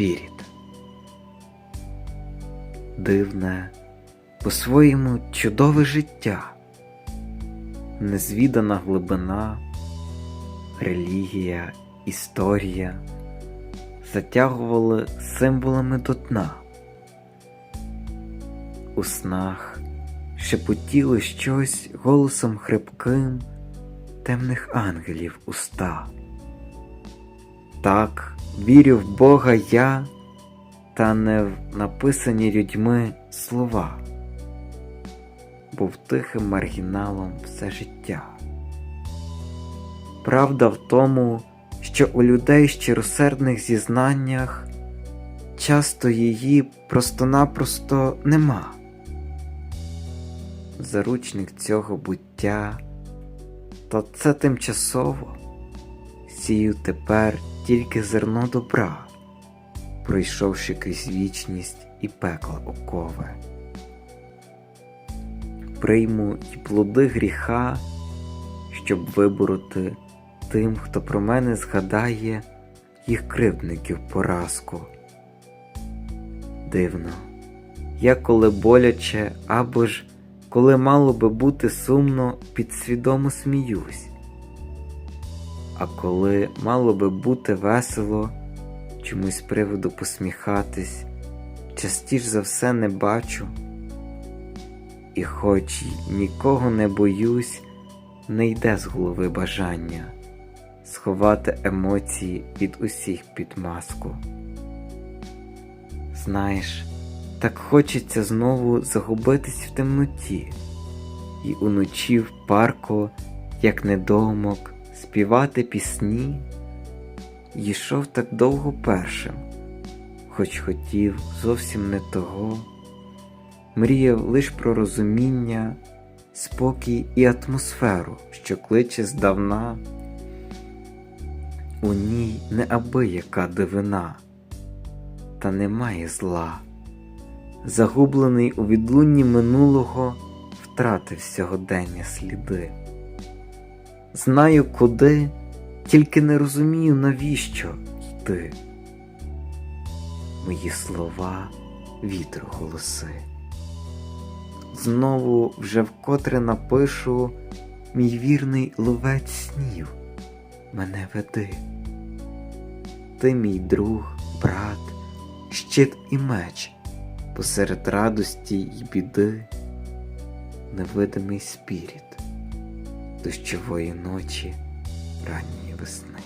Спіріт. Дивне, по-своєму чудове життя, незвідана глибина, релігія, історія затягували символами до дна. У снах шепотіло щось голосом хрипким темних ангелів уста. Так вірю в Бога я, та не в написані людьми слова, був тихим маргіналом все життя. Правда в тому, що у людей щиросердних зізнаннях часто її просто-напросто нема. Заручник цього буття, то це тимчасово сію тепер тільки зерно добра, пройшовши крізь вічність і пекла окове. Прийму й плоди гріха, щоб вибороти тим, хто про мене згадає їх кривдників поразку. Дивно, я коли боляче або ж коли мало би бути сумно, підсвідомо сміюсь. А коли мало би бути весело, чомусь приводу посміхатись, частіш за все не бачу. І хоч нікого не боюсь, не йде з голови бажання сховати емоції від усіх під маску. Знаєш, так хочеться знову загубитись в темноті, І уночі в парку, як недоумок, співати пісні. Йшов так довго першим, хоч хотів зовсім не того, мріяв лиш про розуміння, спокій і атмосферу, що кличе здавна. У ній неабияка дивина, та немає зла. Загублений у відлунні минулого, втратив сьогодення сліди. Знаю, куди, тільки не розумію, навіщо йти. Мої слова вітру голоси. Знову вже вкотре напишу мій вірний ловець снів. Мене веди. Ти мій друг, брат, щит і меч посеред радості й біди, невидимий спіріт дощової ночі ранньої весни.